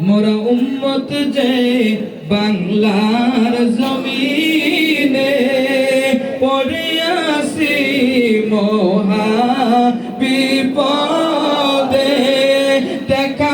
মোরা উম্মত যে বাংলার জমিনে পড়ে আসি মহা বিপদে। দেখা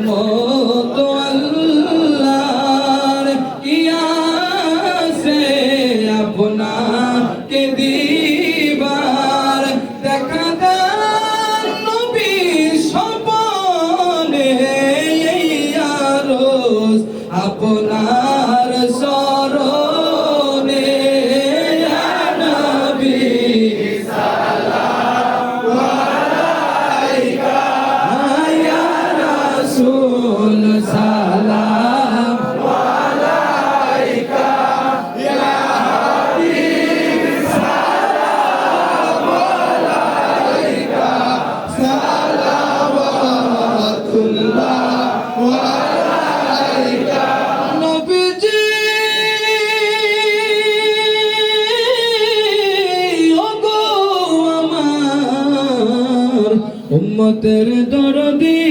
মতো আল্লাহর ইয়াসে আপনাকে দিবার দেখা দেন নবী স্বপনে ইয়ারোজ আপন উম্মতের দরদি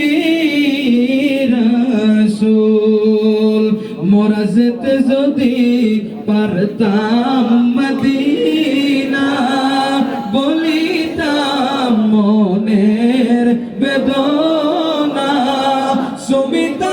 রাসুল মোরা যেতে যদি পারতাম মদিনা বলিতাম মনের বেদনা সুমিতা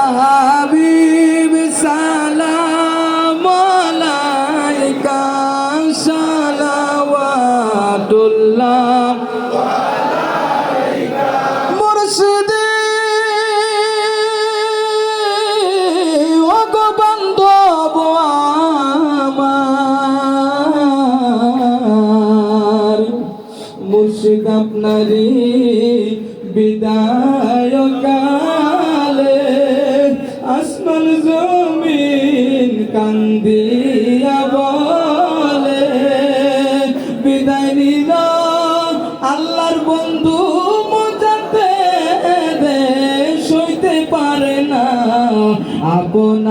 আপনারি বিদায় কালে আসমান জমিন কান্দি বলে, বিদায় নিল আল্লাহর বন্ধু মজাতে দে সইতে পারে না, আপনা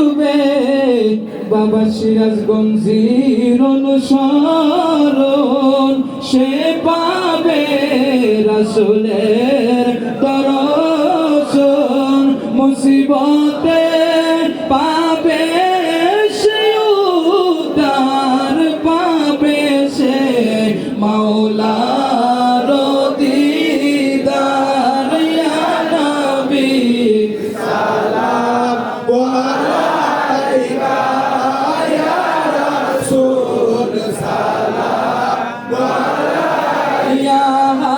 করবে বাবা সিরাজগঞ্জির অনুসরণ সে পাবে রাসুলের তর মুসিবত Yeah.